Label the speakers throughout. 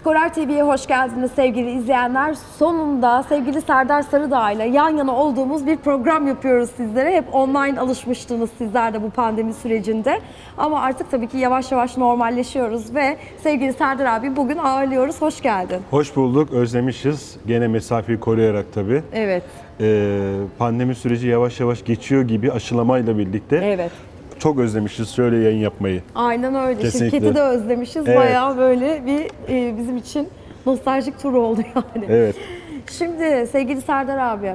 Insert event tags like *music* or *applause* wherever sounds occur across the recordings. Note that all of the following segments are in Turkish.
Speaker 1: Skorer TV'ye hoş geldiniz sevgili izleyenler. Sonunda sevgili Serdar Sarıdağ ile yan yana olduğumuz bir program yapıyoruz sizlere. Hep online alışmıştınız sizler de bu pandemi sürecinde. Ama artık tabii ki yavaş yavaş normalleşiyoruz ve sevgili Serdar abi bugün ağırlıyoruz. Hoş geldin.
Speaker 2: Hoş bulduk, özlemişiz. Gene mesafeyi koruyarak tabii.
Speaker 1: Evet.
Speaker 2: Ee, pandemi süreci yavaş yavaş geçiyor gibi aşılamayla birlikte.
Speaker 1: Evet.
Speaker 2: Çok özlemişiz şöyle yayın yapmayı.
Speaker 1: Aynen öyle.
Speaker 2: Kesinlikle.
Speaker 1: Şirketi de özlemişiz.
Speaker 2: Evet.
Speaker 1: Bayağı böyle bir e, bizim için nostaljik tur oldu *laughs* yani.
Speaker 2: Evet.
Speaker 1: Şimdi sevgili Serdar abi,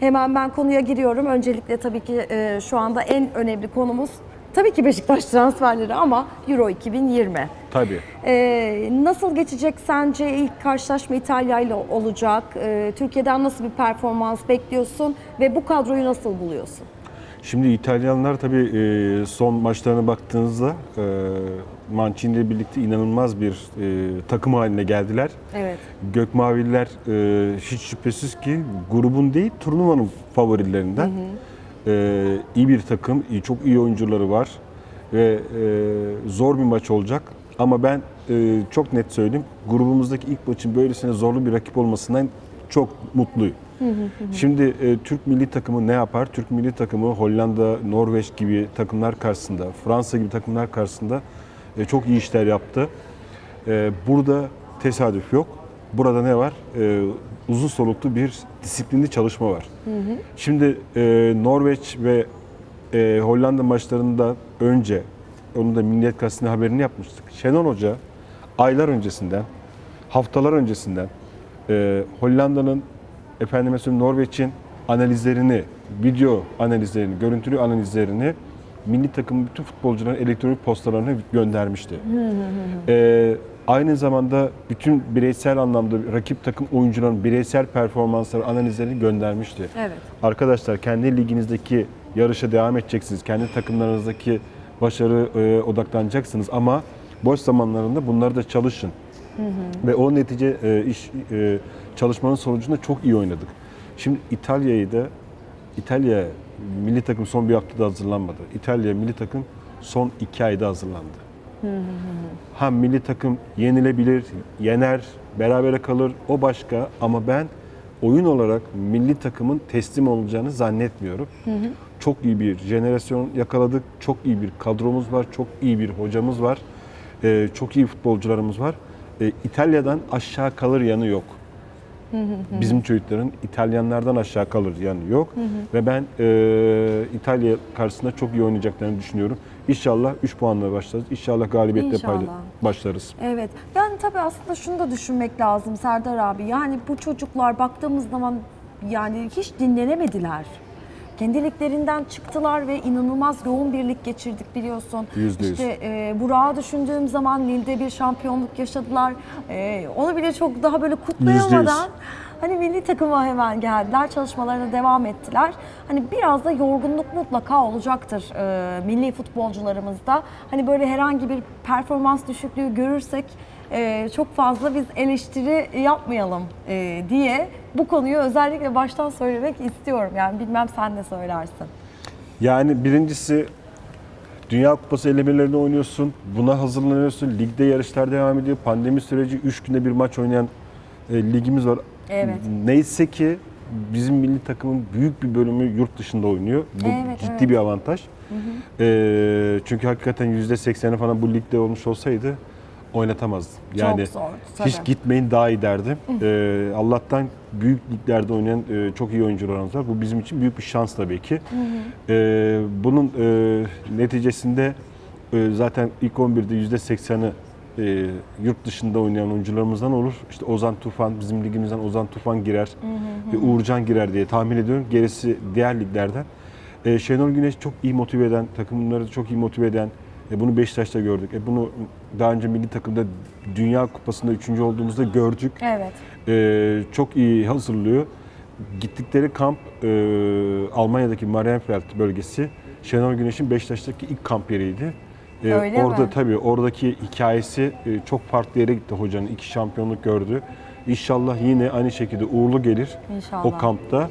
Speaker 1: hemen ben konuya giriyorum. Öncelikle tabii ki e, şu anda en önemli konumuz tabii ki Beşiktaş transferleri ama Euro 2020.
Speaker 2: Tabii.
Speaker 1: E, nasıl geçecek sence ilk karşılaşma İtalya ile olacak? E, Türkiye'den nasıl bir performans bekliyorsun ve bu kadroyu nasıl buluyorsun?
Speaker 2: Şimdi İtalyanlar tabii e, son maçlarına baktığınızda e, Mancini ile birlikte inanılmaz bir e, takım haline geldiler.
Speaker 1: Evet.
Speaker 2: Gökmaviller hiç şüphesiz ki grubun değil turnuvanın favorilerinden. E, iyi bir takım, çok iyi oyuncuları var ve zor bir maç olacak. Ama ben çok net söyleyeyim, grubumuzdaki ilk maçın böylesine zorlu bir rakip olmasından çok mutluyum. Şimdi e, Türk milli takımı ne yapar? Türk milli takımı Hollanda, Norveç gibi takımlar karşısında, Fransa gibi takımlar karşısında e, çok iyi işler yaptı. E, burada tesadüf yok. Burada ne var? E, uzun soluklu bir disiplinli çalışma var. Şimdi e, Norveç ve e, Hollanda maçlarında önce, onun da Milliyet Gazetesi'nde haberini yapmıştık. Şenol Hoca aylar öncesinden, haftalar öncesinden e, Hollanda'nın, efendime söyleyeyim Norveç'in analizlerini, video analizlerini, görüntülü analizlerini milli takım bütün futbolcuların elektronik postalarına göndermişti. Ee, aynı zamanda bütün bireysel anlamda rakip takım oyuncuların bireysel performansları analizlerini göndermişti.
Speaker 1: Evet.
Speaker 2: Arkadaşlar kendi liginizdeki yarışa devam edeceksiniz. Kendi takımlarınızdaki başarı e, odaklanacaksınız ama boş zamanlarında bunları da çalışın. Ve o netice e, iş e, çalışmanın sonucunda çok iyi oynadık. Şimdi İtalya'yı da İtalya milli takım son bir haftada hazırlanmadı. İtalya milli takım son iki ayda hazırlandı. Ha milli takım yenilebilir, yener, berabere kalır o başka ama ben oyun olarak milli takımın teslim olacağını zannetmiyorum. Çok iyi bir jenerasyon yakaladık, çok iyi bir kadromuz var, çok iyi bir hocamız var, Ee, çok iyi futbolcularımız var. Ee, İtalya'dan aşağı kalır yanı yok. Bizim çocukların İtalyanlardan aşağı kalır yanı yok. Ve ben e, İtalya karşısında çok iyi oynayacaklarını düşünüyorum. İnşallah 3 puanla başlarız. İnşallah galibiyetle
Speaker 1: İnşallah.
Speaker 2: payla- başlarız.
Speaker 1: Evet. Yani tabii aslında şunu da düşünmek lazım Serdar abi. Yani bu çocuklar baktığımız zaman yani hiç dinlenemediler. Kendiliklerinden çıktılar ve inanılmaz yoğun bir lig geçirdik biliyorsun.
Speaker 2: Yüzde yüz.
Speaker 1: İşte e, Burak'ı düşündüğüm zaman Lille'de bir şampiyonluk yaşadılar. E, onu bile çok daha böyle kutlayamadan hani milli takıma hemen geldiler. Çalışmalarına devam ettiler. Hani biraz da yorgunluk mutlaka olacaktır e, milli futbolcularımızda. Hani böyle herhangi bir performans düşüklüğü görürsek e, çok fazla biz eleştiri yapmayalım e, diye bu konuyu özellikle baştan söylemek istiyorum. Yani bilmem sen ne söylersin.
Speaker 2: Yani birincisi Dünya Kupası elemelerinde oynuyorsun. Buna hazırlanıyorsun. Ligde yarışlar devam ediyor. Pandemi süreci 3 günde bir maç oynayan e, ligimiz var.
Speaker 1: Evet.
Speaker 2: Neyse ki bizim milli takımın büyük bir bölümü yurt dışında oynuyor. Bu
Speaker 1: Evet,
Speaker 2: ciddi
Speaker 1: evet.
Speaker 2: bir avantaj. E, çünkü hakikaten %80'i falan bu ligde olmuş olsaydı oynatamazdı. Yani
Speaker 1: zor, tabii.
Speaker 2: hiç gitmeyin daha iyi derdim. E, Allah'tan büyük liglerde oynayan e, çok iyi oyuncularımız var. Bu bizim için büyük bir şans tabii ki. E, bunun e, neticesinde e, zaten ilk 11'de %80'i e, yurt dışında oynayan oyuncularımızdan olur. İşte Ozan Tufan, bizim ligimizden Ozan Tufan girer, e, Uğurcan girer diye tahmin ediyorum. Gerisi diğer liglerden. E, Şenol Güneş çok iyi motive eden, takımları çok iyi motive eden, e, bunu Beşiktaş'ta gördük. E, bunu daha önce milli takımda Dünya Kupası'nda üçüncü olduğumuzda gördük.
Speaker 1: Evet.
Speaker 2: E, çok iyi hazırlıyor. Gittikleri kamp e, Almanya'daki Marienfeld bölgesi Şenol Güneş'in Beşiktaş'taki ilk kamp yeriydi. E,
Speaker 1: Öyle
Speaker 2: orada
Speaker 1: mi?
Speaker 2: tabii oradaki hikayesi e, çok farklı yere gitti hocanın. iki şampiyonluk gördü. İnşallah yine aynı şekilde uğurlu gelir
Speaker 1: İnşallah.
Speaker 2: o kampta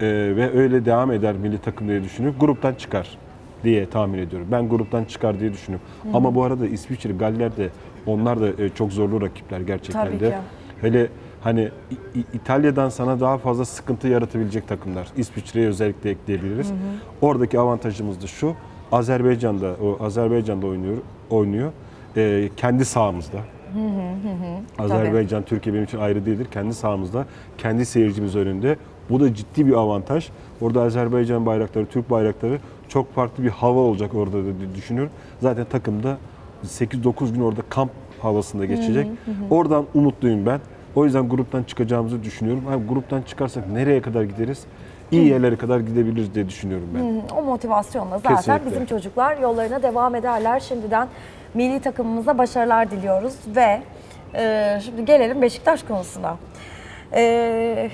Speaker 2: E, ve öyle devam eder milli takım diye düşünüyorum. Gruptan çıkar. Diye tahmin ediyorum. Ben gruptan çıkar diye düşünüyorum. Ama bu arada İsviçre, Galler de onlar da e, çok zorlu rakipler gerçekten
Speaker 1: Tabii
Speaker 2: de.
Speaker 1: ki.
Speaker 2: Hele hani İtalya'dan sana daha fazla sıkıntı yaratabilecek takımlar. İsviçre'yi özellikle ekleyebiliriz. Oradaki avantajımız da şu. Azerbaycan'da o Azerbaycan'da oynuyor oynuyor. E, kendi sahamızda. Azerbaycan, Türkiye benim için ayrı değildir. Kendi sahamızda, kendi seyircimiz önünde. Bu da ciddi bir avantaj. Orada Azerbaycan bayrakları, Türk bayrakları çok farklı bir hava olacak orada da diye düşünüyorum. Zaten takımda 8-9 gün orada kamp havasında geçecek. Oradan umutluyum ben. O yüzden gruptan çıkacağımızı düşünüyorum. Hani gruptan çıkarsak nereye kadar gideriz? İyi yerlere kadar gidebiliriz diye düşünüyorum ben.
Speaker 1: O motivasyonla zaten
Speaker 2: Kesinlikle.
Speaker 1: bizim çocuklar yollarına devam ederler. Şimdiden milli takımımıza başarılar diliyoruz ve e, şimdi gelelim Beşiktaş konusuna. E,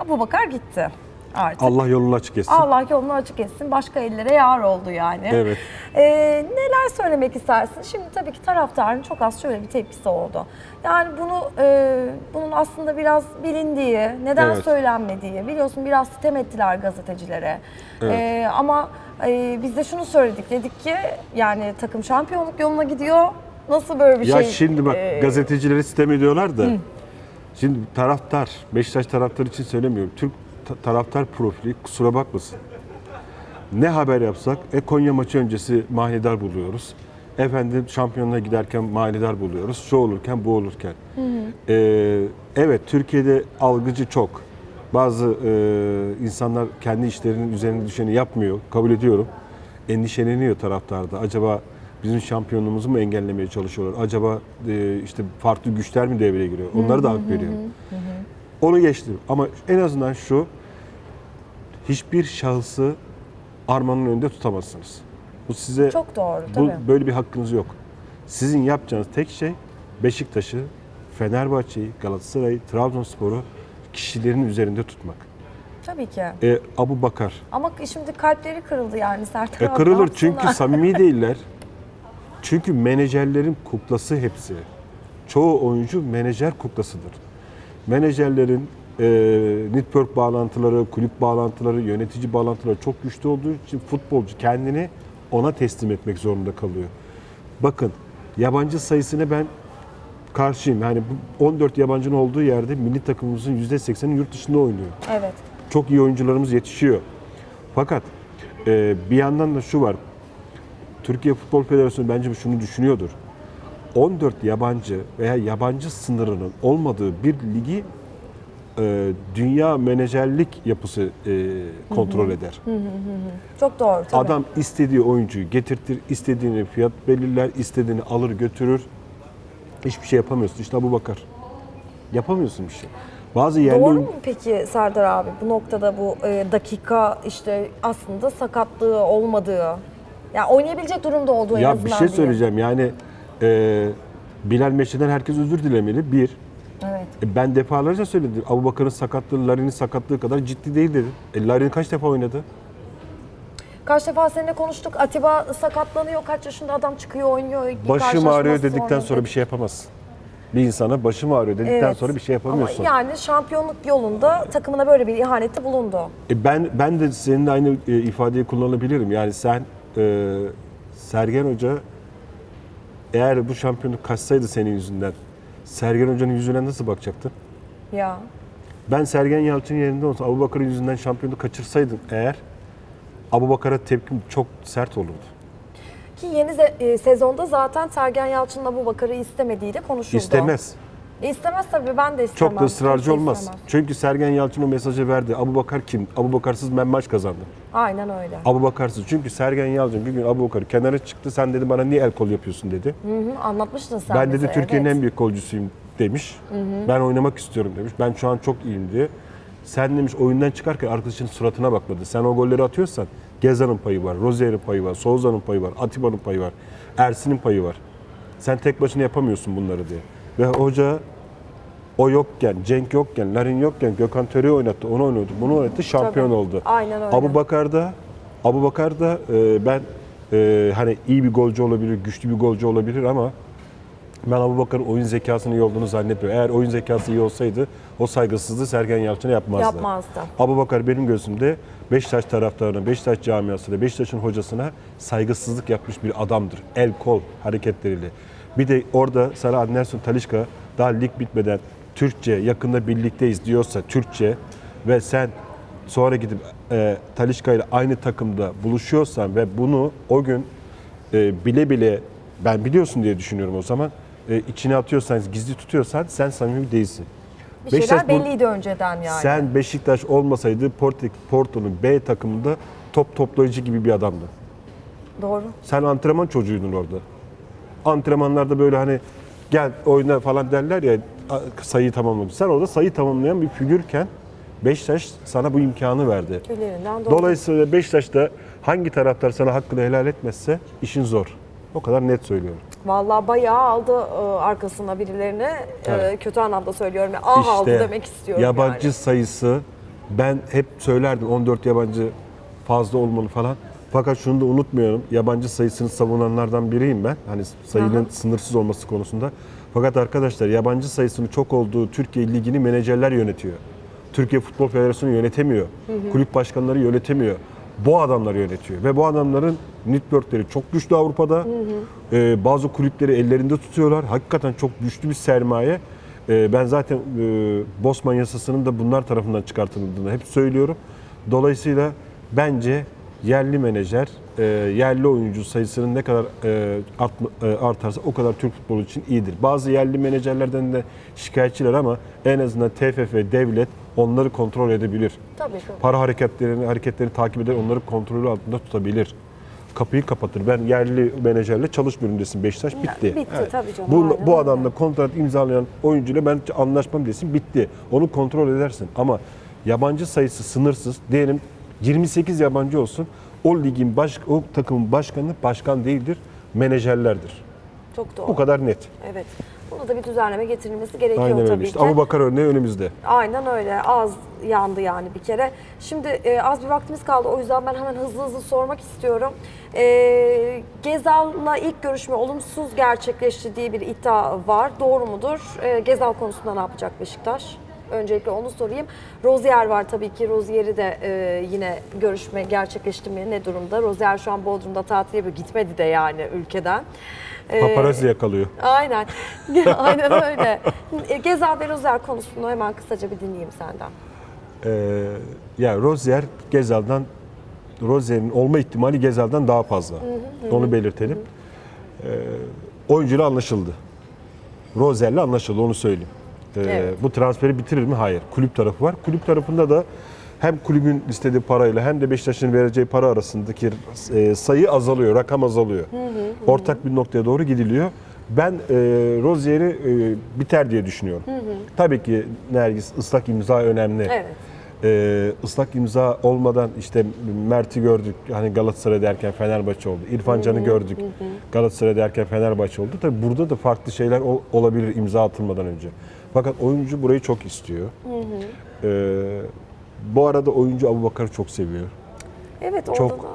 Speaker 1: Abu Bakar gitti artık.
Speaker 2: Allah yolunu açık etsin.
Speaker 1: Allah yolunu açık etsin. Başka ellere yar oldu yani.
Speaker 2: Evet.
Speaker 1: Ee, neler söylemek istersin? Şimdi tabii ki taraftarın çok az şöyle bir tepkisi oldu. Yani bunu e, bunun aslında biraz bilindiği, neden
Speaker 2: Evet.
Speaker 1: söylenmediği, biliyorsun biraz sitem ettiler gazetecilere.
Speaker 2: Evet.
Speaker 1: Ee, ama e, biz de şunu söyledik, dedik ki yani takım şampiyonluk yoluna gidiyor. Nasıl böyle bir
Speaker 2: Ya
Speaker 1: şey?
Speaker 2: şimdi bak
Speaker 1: e,
Speaker 2: gazetecileri sistem ediyorlar da. Şimdi taraftar, Beşiktaş taraftarı için söylemiyorum. Türk taraftar profili kusura bakmasın. Ne haber yapsak, e Konya maçı öncesi manidar buluyoruz. Efendim şampiyonluğa giderken manidar buluyoruz. Şu olurken bu olurken. Ee, evet Türkiye'de algıcı çok. Bazı e, insanlar kendi işlerinin üzerine düşeni yapmıyor. Kabul ediyorum. Endişeleniyor taraftarda. Acaba bizim şampiyonluğumuzu mu engellemeye çalışıyorlar? Acaba e, işte farklı güçler mi devreye giriyor? Onları da hak veriyorum. Onu geçtim. Ama en azından şu, hiçbir şahısı armanın önünde tutamazsınız. Bu size
Speaker 1: Çok doğru
Speaker 2: bu,
Speaker 1: tabii.
Speaker 2: böyle bir hakkınız yok. Sizin yapacağınız tek şey Beşiktaş'ı, Fenerbahçe'yi, Galatasaray'ı, Trabzonspor'u kişilerin üzerinde tutmak.
Speaker 1: Tabii ki.
Speaker 2: E, Abu Bakar.
Speaker 1: Ama şimdi kalpleri kırıldı yani Sert
Speaker 2: E, kırılır çünkü samimi değiller. Çünkü menajerlerin kuklası hepsi. Çoğu oyuncu menajer kuklasıdır. Menajerlerin e, network bağlantıları, kulüp bağlantıları, yönetici bağlantıları çok güçlü olduğu için futbolcu kendini ona teslim etmek zorunda kalıyor. Bakın yabancı sayısına ben karşıyım. Yani bu 14 yabancının olduğu yerde milli takımımızın %80'i yurt dışında oynuyor
Speaker 1: Evet.
Speaker 2: çok iyi oyuncularımız yetişiyor. Fakat e, bir yandan da şu var. Türkiye Futbol Federasyonu bence şunu düşünüyordur. 14 yabancı veya yabancı sınırının olmadığı bir ligi e, dünya menajerlik yapısı e, kontrol eder.
Speaker 1: Çok doğru tabii.
Speaker 2: Adam istediği oyuncuyu getirtir, istediğini fiyat belirler, istediğini alır götürür. Hiçbir şey yapamıyorsun. İşte bu bakar. Yapamıyorsun bir şey. Bazı yerli
Speaker 1: Doğru mu peki Serdar abi bu noktada bu e, dakika işte aslında sakatlığı olmadığı yani oynayabilecek durumda olduğu en
Speaker 2: Ya
Speaker 1: azından
Speaker 2: bir şey söyleyeceğim yani e, Bilal Meşe'den herkes özür dilemeli. Bir,
Speaker 1: Evet.
Speaker 2: e, ben defalarca söyledim. Abu Bakar'ın sakatlığı, Larin'in sakatlığı kadar ciddi değil dedim. E, Larin kaç defa oynadı?
Speaker 1: Kaç defa seninle konuştuk. Atiba sakatlanıyor. Kaç yaşında adam çıkıyor oynuyor.
Speaker 2: Başım ağrıyor dedikten sonra bir şey yapamazsın. Bir insana başım ağrıyor dedikten
Speaker 1: Evet.
Speaker 2: sonra bir şey yapamıyorsun.
Speaker 1: Ama yani şampiyonluk yolunda takımına böyle bir ihanette bulundu.
Speaker 2: E, ben ben de seninle aynı e, ifadeyi kullanabilirim. Yani sen e, Sergen Hoca eğer bu şampiyonluk kaçsaydı senin yüzünden Sergen Hoca'nın yüzüne nasıl bakacaktın?
Speaker 1: Ya.
Speaker 2: Ben Sergen Yalçın yerinde olsam Abu Bakar'ın yüzünden şampiyonu kaçırsaydım eğer Abu Bakar'a tepkim çok sert olurdu.
Speaker 1: Ki yeni e, sezonda zaten Sergen Yalçın'la bu Bakar'ı istemediği de konuşuldu.
Speaker 2: İstemez.
Speaker 1: E, istemez tabii ben de istemem.
Speaker 2: Çok da ısrarcı
Speaker 1: Kimse
Speaker 2: olmaz.
Speaker 1: istemez.
Speaker 2: Çünkü Sergen Yalçın o mesajı verdi. Abu Bakar kim? Abu Bakarsız ben maç kazandım.
Speaker 1: Aynen öyle.
Speaker 2: Abu Bakarsız. Çünkü Sergen Yalçın bir gün Abu Bakar kenara çıktı. Sen dedi bana niye el kol yapıyorsun dedi.
Speaker 1: Hı hı, anlatmıştın sen
Speaker 2: ben
Speaker 1: bize,
Speaker 2: dedi Türkiye'nin
Speaker 1: evet.
Speaker 2: en büyük golcüsüyüm demiş. Ben oynamak istiyorum demiş. Ben şu an çok iyiyim diye. Sen demiş oyundan çıkarken arkadaşının suratına bakmadı. Sen o golleri atıyorsan Gezan'ın payı var, Rozier'in payı var, Souza'nın payı var, Atiba'nın payı var, Ersin'in payı var. Sen tek başına yapamıyorsun bunları diye. Ve hoca o yokken, Cenk yokken, Larin yokken Gökhan Töre'yi oynattı, onu oynattı, bunu oynattı, şampiyon
Speaker 1: Tabii.
Speaker 2: oldu.
Speaker 1: Aynen öyle.
Speaker 2: Abu Bakar'da, Abu Bakar'da e, ben e, hani iyi bir golcü olabilir, güçlü bir golcü olabilir ama Ben Abu Bakar'ın oyun zekasının iyi olduğunu zannetmiyorum. Eğer oyun zekası iyi olsaydı o saygısızlığı Sergen Yalçın'a yapmazdı.
Speaker 1: Yapmazdı.
Speaker 2: Abu Bakar benim gözümde Beşiktaş taraftarına, Beşiktaş camiasına, Beşiktaş'ın hocasına saygısızlık yapmış bir adamdır. El kol hareketleriyle. Bir de orada sana Anderson Talişka daha lig bitmeden Türkçe yakında birlikteyiz diyorsa Türkçe ve sen sonra gidip e, Talişka ile aynı takımda buluşuyorsan ve bunu o gün e, bile bile ben biliyorsun diye düşünüyorum o zaman e, içine atıyorsan, gizli tutuyorsan sen samimi değilsin.
Speaker 1: Bir şeyler
Speaker 2: Beşiktaş bu-
Speaker 1: belliydi önceden yani.
Speaker 2: sen Beşiktaş olmasaydı Porto, Porto'nun B takımında top toplayıcı gibi bir adamdın.
Speaker 1: Doğru.
Speaker 2: Sen antrenman çocuğuydun orada. Antrenmanlarda böyle hani gel oyna falan derler ya sayıyı tamamlamak. Sen orada sayı tamamlayan bir figürken Beşiktaş sana bu imkanı verdi. Dolayısıyla Beşiktaş'ta hangi taraftar sana hakkını helal etmezse işin zor. O kadar net söylüyorum.
Speaker 1: Vallahi bayağı aldı e, arkasına birilerini. E,
Speaker 2: Evet.
Speaker 1: kötü anlamda söylüyorum. Ah aldı demek istiyorum
Speaker 2: yabancı
Speaker 1: yani.
Speaker 2: sayısı ben hep söylerdim 14 yabancı fazla olmalı falan. Fakat şunu da unutmuyorum. Yabancı sayısını savunanlardan biriyim ben. Hani sayının sınırsız olması konusunda. Fakat arkadaşlar yabancı sayısının çok olduğu Türkiye Ligi'ni menajerler yönetiyor. Türkiye Futbol Federasyonu yönetemiyor. Kulüp başkanları yönetemiyor. Bu adamlar yönetiyor. Ve bu adamların networkleri çok güçlü Avrupa'da. Ee, bazı kulüpleri ellerinde tutuyorlar. Hakikaten çok güçlü bir sermaye. Ee, ben zaten e, Bosman yasasının da bunlar tarafından çıkartıldığını hep söylüyorum. Dolayısıyla bence yerli menajer, e, yerli oyuncu sayısının ne kadar e, artma- e, artarsa o kadar Türk futbolu için iyidir. Bazı yerli menajerlerden de şikayetçiler ama en azından TFF, devlet onları kontrol edebilir.
Speaker 1: Tabii tabii.
Speaker 2: Para hareketlerini, hareketlerini takip eder, onları kontrolü altında tutabilir. Kapıyı kapatır. Ben yerli menajerle çalışmıyorum desin Beşiktaş bitti.
Speaker 1: bitti tabii canım,
Speaker 2: Bu,
Speaker 1: aynen
Speaker 2: bu adamla kontrat imzalayan oyuncuyla ben anlaşmam desin bitti. Onu kontrol edersin. Ama yabancı sayısı sınırsız. Diyelim 28 yabancı olsun. O ligin baş, o takımın başkanı başkan değildir, menajerlerdir.
Speaker 1: Çok doğru.
Speaker 2: Bu kadar net.
Speaker 1: Evet. Buna da bir düzenleme getirilmesi gerekiyor
Speaker 2: Aynen
Speaker 1: tabii
Speaker 2: işte.
Speaker 1: ki.
Speaker 2: Abu Bakar örneği önümüzde.
Speaker 1: Aynen öyle. Az yandı yani bir kere. Şimdi e, az bir vaktimiz kaldı. O yüzden ben hemen hızlı hızlı sormak istiyorum. E, Gezal'la ilk görüşme olumsuz gerçekleşti diye bir iddia var. Doğru mudur? E, Gezal konusunda ne yapacak Beşiktaş? Öncelikle onu sorayım. Rozier var tabii ki. Rozier'i de e, yine görüşme gerçekleşti mi? Ne durumda? Rozier şu an Bodrum'da tatil yapıyor. Gitmedi de yani ülkeden. E,
Speaker 2: Paparazzi yakalıyor.
Speaker 1: Aynen. *laughs* Aynen *laughs* öyle. E, Gezal ve Rozier konusunu hemen kısaca bir dinleyeyim senden.
Speaker 2: Ee, ya Rozier Gezal'dan Rozier'in olma ihtimali Gezal'dan daha fazla. Onu belirtelim. Ee, oyuncuyla anlaşıldı. Rozier'le anlaşıldı onu söyleyeyim. Ee,
Speaker 1: Evet.
Speaker 2: Bu transferi bitirir mi? Hayır. Kulüp tarafı var. Kulüp tarafında da hem kulübün istediği parayla hem de Beşiktaş'ın vereceği para arasındaki e, sayı azalıyor, rakam azalıyor. Ortak bir noktaya doğru gidiliyor. Ben e, Rozier'i e, biter diye düşünüyorum. Tabii ki Nergis ıslak imza önemli.
Speaker 1: Evet.
Speaker 2: Ee, ıslak imza olmadan işte Mert'i gördük hani Galatasaray derken Fenerbahçe oldu. İrfan Can'ı gördük Galatasaray derken Fenerbahçe oldu. Tabii burada da farklı şeyler ol- olabilir imza atılmadan önce. Fakat oyuncu burayı çok istiyor. Ee, bu arada oyuncu Abubakar'ı çok seviyor.
Speaker 1: Evet orada
Speaker 2: Çok.
Speaker 1: da.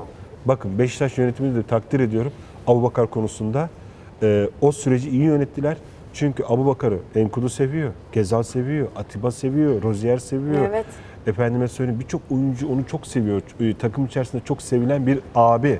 Speaker 2: Bakın Beşiktaş yönetimini de takdir ediyorum. Abubakar konusunda e, o süreci iyi yönettiler. Çünkü Abubakar'ı Enkudu seviyor, Gezal seviyor, Atiba seviyor, Rozier seviyor.
Speaker 1: Evet.
Speaker 2: Efendime söyleyeyim birçok oyuncu onu çok seviyor. E, takım içerisinde çok sevilen bir abi.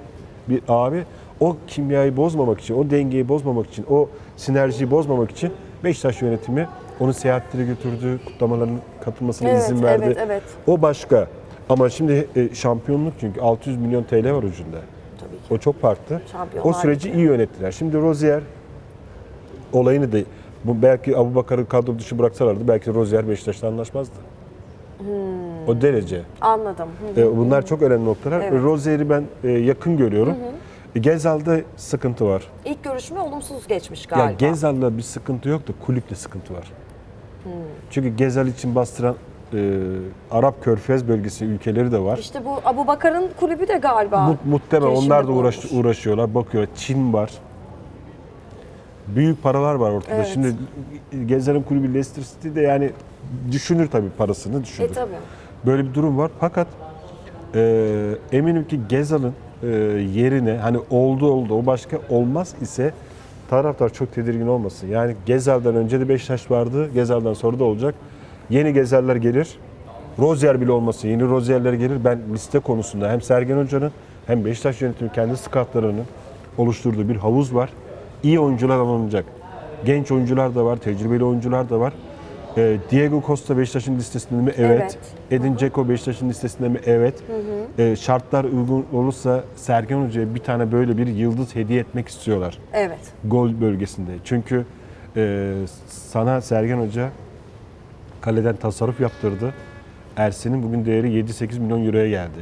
Speaker 2: Bir abi o kimyayı bozmamak için, o dengeyi bozmamak için, o sinerjiyi bozmamak için Beşiktaş yönetimi onu seyahatlere götürdü, kutlamaların katılmasına
Speaker 1: Evet,
Speaker 2: izin verdi.
Speaker 1: evet, evet.
Speaker 2: O başka. Ama şimdi e, şampiyonluk çünkü 600 milyon TL var ucunda.
Speaker 1: Tabii ki.
Speaker 2: O çok farklı.
Speaker 1: Şampiyonlar
Speaker 2: O süreci
Speaker 1: Ligi.
Speaker 2: iyi yönettiler. Şimdi Rozier olayını da bu belki Abu Bakar'ı kadro dışı bıraksalardı belki Rozier Beşiktaş'la anlaşmazdı. O derece.
Speaker 1: Anladım. Hı.
Speaker 2: E, bunlar çok önemli noktalar.
Speaker 1: Evet.
Speaker 2: Rozier'i ben e, yakın görüyorum. E, Gezal'da sıkıntı var.
Speaker 1: İlk görüşme olumsuz geçmiş
Speaker 2: Ya
Speaker 1: galiba.
Speaker 2: Gezal'da bir sıkıntı yok da kulüple sıkıntı var. Çünkü Gezal için bastıran e, Arap Körfez bölgesi ülkeleri de var.
Speaker 1: İşte bu Abu Bakar'ın kulübü de galiba.
Speaker 2: Mu- muhtemelen onlar da uğraş,
Speaker 1: bulunmuş.
Speaker 2: uğraşıyorlar. Bakıyor Çin var. Büyük paralar var ortada.
Speaker 1: Evet.
Speaker 2: Şimdi Gezal'in kulübü Leicester City de yani düşünür tabii parasını düşünür.
Speaker 1: E tabii.
Speaker 2: Böyle bir durum var. Fakat e, eminim ki Gezal'ın e, yerine hani oldu oldu o başka olmaz ise taraftar çok tedirgin olmasın. Yani Gezal'dan önce de Beşiktaş vardı. Gezal'dan sonra da olacak. Yeni Gezal'ler gelir. Rozier bile olmasın. Yeni Rozier'ler gelir. Ben liste konusunda hem Sergen Hoca'nın hem Beşiktaş yönetimi kendi skatlarının oluşturduğu bir havuz var. İyi oyuncular alınacak. Genç oyuncular da var, tecrübeli oyuncular da var. Ee, Diego Costa Beşiktaş'ın listesinde mi? Evet. Edin Dzeko Beşiktaş'ın listesinde mi? Evet. Ee, şartlar uygun olursa Sergen Hoca'ya bir tane böyle bir yıldız hediye etmek istiyorlar
Speaker 1: Evet.
Speaker 2: gol bölgesinde. Çünkü e, sana Sergen Hoca kaleden tasarruf yaptırdı. Ersin'in bugün değeri 7-8 milyon euroya geldi.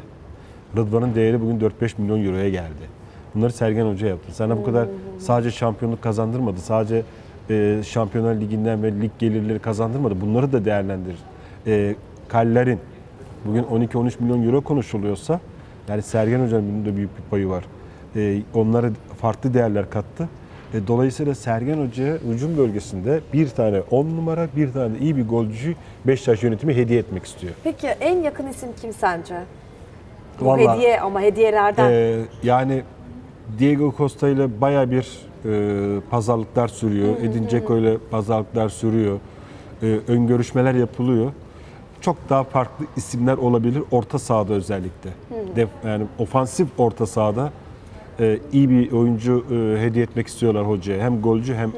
Speaker 2: Rıdvan'ın değeri bugün 4-5 milyon euroya geldi. Bunları Sergen Hoca yaptı. Sana bu kadar sadece şampiyonluk kazandırmadı. Sadece e, Şampiyonlar Ligi'nden ve lig gelirleri kazandırmadı. Bunları da değerlendirir. E, Kaller'in bugün 12-13 milyon euro konuşuluyorsa yani Sergen Hoca'nın da büyük bir payı var. E, onlara farklı değerler kattı. E, dolayısıyla Sergen Hoca'ya hücum bölgesinde bir tane 10 numara, bir tane de iyi bir golcü Beşiktaş yönetimi hediye etmek istiyor.
Speaker 1: Peki en yakın isim kim sence? Bu
Speaker 2: Vallahi-
Speaker 1: hediye ama hediyelerden.
Speaker 2: Ee, yani Diego Costa ile baya bir e, pazarlıklar sürüyor. Edin Dzeko ile pazarlıklar sürüyor. E, ön görüşmeler yapılıyor. Çok daha farklı isimler olabilir orta sahada özellikle. Def, yani ofansif orta sahada e, iyi bir oyuncu e, hediye etmek istiyorlar hocaya. Hem golcü hem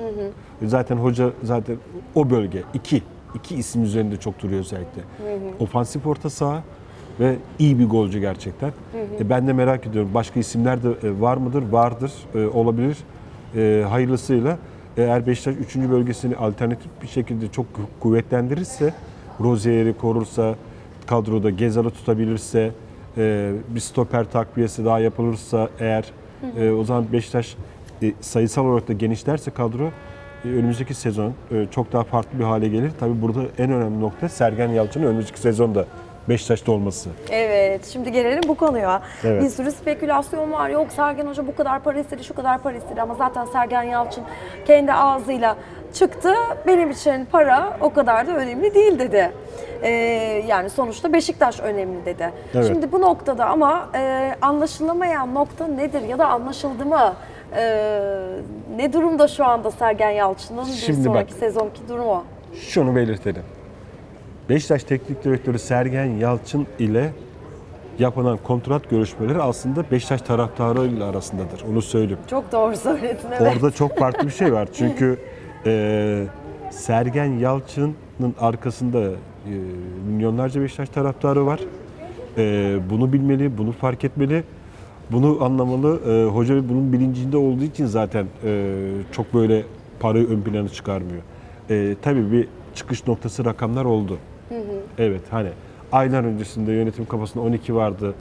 Speaker 2: zaten hoca zaten o bölge iki iki isim üzerinde çok duruyor özellikle. Ofansif orta saha ve iyi bir golcü gerçekten. E, ben de merak ediyorum. Başka isimler de e, var mıdır? Vardır. E, olabilir. E, hayırlısıyla eğer Beşiktaş 3. bölgesini alternatif bir şekilde çok ku- kuvvetlendirirse, Rozier'i korursa, kadroda Gezal'ı tutabilirse, e, bir stoper takviyesi daha yapılırsa eğer e, o zaman Beşiktaş e, sayısal olarak da genişlerse kadro e, önümüzdeki sezon e, çok daha farklı bir hale gelir. Tabii burada en önemli nokta Sergen Yalçın'ın önümüzdeki sezonda Beşiktaş'ta olması.
Speaker 1: Evet, şimdi gelelim bu konuya.
Speaker 2: Evet.
Speaker 1: Bir sürü spekülasyon var. Yok Sergen Hoca bu kadar para istedi, şu kadar para istedi ama zaten Sergen Yalçın kendi ağzıyla çıktı. Benim için para o kadar da önemli değil dedi. Ee, yani sonuçta Beşiktaş önemli dedi.
Speaker 2: Evet.
Speaker 1: Şimdi bu noktada ama e, anlaşılamayan nokta nedir ya da anlaşıldı mı? Ee, ne durumda şu anda Sergen Yalçın'ın bir
Speaker 2: Şimdi
Speaker 1: sonraki
Speaker 2: bak.
Speaker 1: sezonki durumu?
Speaker 2: Şunu belirtelim. Beşiktaş Teknik Direktörü Sergen Yalçın ile yapılan kontrat görüşmeleri aslında Beşiktaş taraftarı ile arasındadır. Onu söyleyeyim.
Speaker 1: Çok doğru söyledin evet.
Speaker 2: Orada çok farklı bir şey var. *laughs* Çünkü e, Sergen Yalçın'ın arkasında e, milyonlarca Beşiktaş taraftarı var. E, bunu bilmeli, bunu fark etmeli. Bunu anlamalı. E, hoca bunun bilincinde olduğu için zaten e, çok böyle parayı ön plana çıkarmıyor. E, tabii bir çıkış noktası rakamlar oldu. Evet hani aylar öncesinde yönetim kafasında 12 vardı.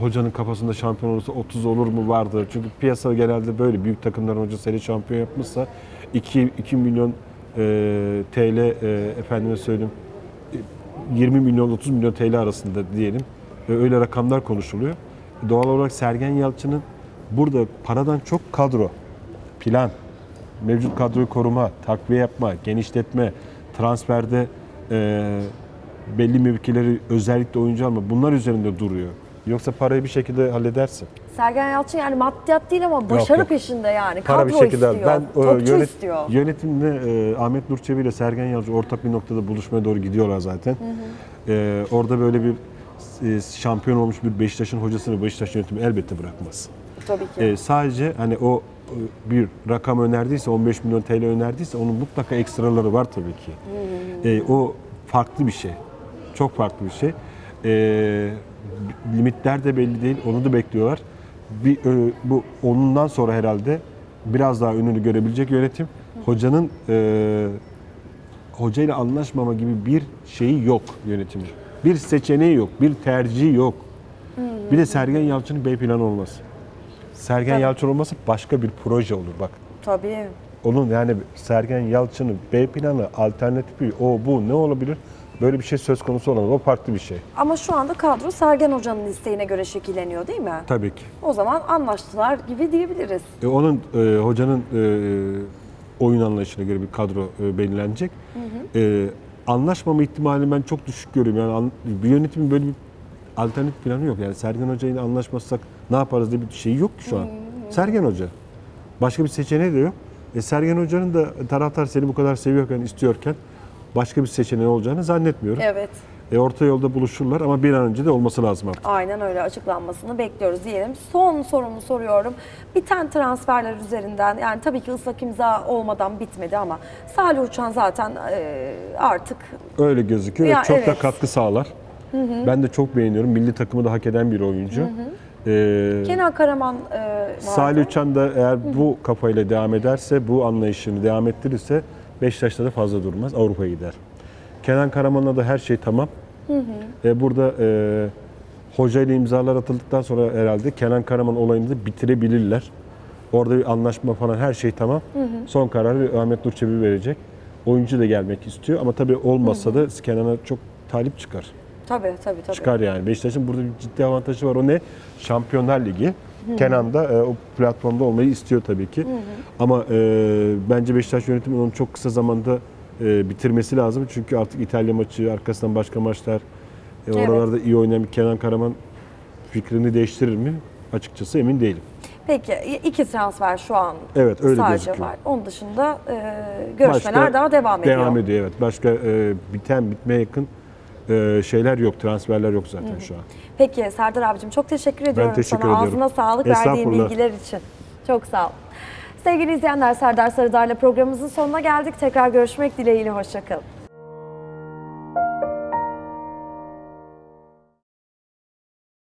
Speaker 2: Hocanın kafasında şampiyon olursa 30 olur mu vardı. Çünkü piyasa genelde böyle büyük takımların hoca seni şampiyon yapmışsa 2, 2 milyon e, TL e, efendime söyleyeyim e, 20 milyon 30 milyon TL arasında diyelim. E, öyle rakamlar konuşuluyor. Doğal olarak Sergen Yalçın'ın burada paradan çok kadro, plan, mevcut kadroyu koruma, takviye yapma, genişletme, transferde e, belli mevkileri özellikle oyuncu alma bunlar üzerinde duruyor. Yoksa parayı bir şekilde halledersin.
Speaker 1: Sergen Yalçın yani maddiyat değil ama başarı
Speaker 2: yok.
Speaker 1: peşinde yani.
Speaker 2: Para
Speaker 1: Kadro
Speaker 2: bir şekilde
Speaker 1: istiyor.
Speaker 2: ben e,
Speaker 1: topçu
Speaker 2: yönet-
Speaker 1: istiyor.
Speaker 2: yönetimle e, Ahmet Nur Çebi ile Sergen Yalçın ortak bir noktada buluşmaya doğru gidiyorlar zaten. E, orada böyle bir e, şampiyon olmuş bir Beşiktaş'ın hocasını Beşiktaş yönetimi elbette bırakmaz.
Speaker 1: Tabii ki.
Speaker 2: E, sadece hani o bir rakam önerdiyse 15 milyon TL önerdiyse onun mutlaka ekstraları var tabii ki. E, o farklı bir şey. Çok farklı bir şey. E, limitler de belli değil. Onu da bekliyorlar. Bir e, bu onundan sonra herhalde biraz daha önünü görebilecek yönetim. Hocanın e, hocayla anlaşmama gibi bir şeyi yok yönetimin. Bir seçeneği yok, bir tercihi yok. Bir de Sergen Yalçın'ın B planı olması. Sergen
Speaker 1: Tabii.
Speaker 2: Yalçın olması başka bir proje olur bak.
Speaker 1: Tabii.
Speaker 2: Onun yani Sergen Yalçın'ın B planı, alternatifi, o bu ne olabilir? Böyle bir şey söz konusu olamaz. O farklı bir şey.
Speaker 1: Ama şu anda kadro Sergen Hoca'nın isteğine göre şekilleniyor değil mi?
Speaker 2: Tabii ki.
Speaker 1: O zaman anlaştılar gibi diyebiliriz.
Speaker 2: E, onun e, hocanın e, oyun anlayışına göre bir kadro e, belirlenecek. E, anlaşmama ihtimali ben çok düşük görüyorum. Yani an- bir yönetimin böyle bir alternatif planı yok. Yani Sergen Hoca ile anlaşmazsak ne yaparız diye bir şey yok ki şu an. Sergen Hoca. Başka bir seçeneği de yok. E, Sergen Hoca'nın da taraftar seni bu kadar seviyorken, istiyorken başka bir seçeneği olacağını zannetmiyorum.
Speaker 1: Evet.
Speaker 2: E, orta yolda buluşurlar ama bir an önce de olması lazım artık.
Speaker 1: Aynen öyle açıklanmasını bekliyoruz diyelim. Son sorumu soruyorum. Biten transferler üzerinden yani tabii ki ıslak imza olmadan bitmedi ama Salih Uçan zaten e, artık
Speaker 2: Öyle gözüküyor
Speaker 1: Ya,
Speaker 2: çok da
Speaker 1: evet.
Speaker 2: katkı sağlar. Ben de çok beğeniyorum. Milli takımı da hak eden bir oyuncu. E,
Speaker 1: Kenan Karaman e, vardı.
Speaker 2: Salih Uçan da eğer bu kafayla devam ederse, bu anlayışını devam ettirirse Beşiktaş'ta da fazla durmaz, Avrupa'ya gider. Kenan Karaman'la da her şey tamam. E, burada e, hoca ile imzalar atıldıktan sonra herhalde Kenan Karaman olayını da bitirebilirler. Orada bir anlaşma falan her şey tamam. Son kararı Ahmet Nur Çebi verecek. Oyuncu da gelmek istiyor ama tabii olmazsa da Kenan'a çok talip çıkar.
Speaker 1: Tabii tabii tabii.
Speaker 2: Çıkar yani. Beşiktaş'ın burada bir ciddi avantajı var. O ne? Şampiyonlar Ligi. Kenan da e, o platformda olmayı istiyor tabii ki. Ama e, bence Beşiktaş yönetimi onu çok kısa zamanda e, bitirmesi lazım. Çünkü artık İtalya maçı, arkasından başka maçlar, e, oralarda iyi oynayan bir Kenan Karaman fikrini değiştirir mi? Açıkçası emin değilim.
Speaker 1: Peki iki transfer şu an
Speaker 2: Evet, öyle
Speaker 1: sadece
Speaker 2: gözüküyor.
Speaker 1: var. Onun dışında e, görüşmeler
Speaker 2: Başka
Speaker 1: daha devam ediyor.
Speaker 2: Devam ediyor evet. Başka e, biten, bitmeye yakın e, şeyler yok, transferler yok zaten şu an.
Speaker 1: Peki Serdar abicim çok teşekkür ediyorum
Speaker 2: teşekkür
Speaker 1: sana.
Speaker 2: ediyorum.
Speaker 1: Ağzına sağlık verdiğin bilgiler için. Çok sağ ol. Sevgili izleyenler Serdar Sarıdar'la programımızın sonuna geldik. Tekrar görüşmek dileğiyle. Hoşçakalın.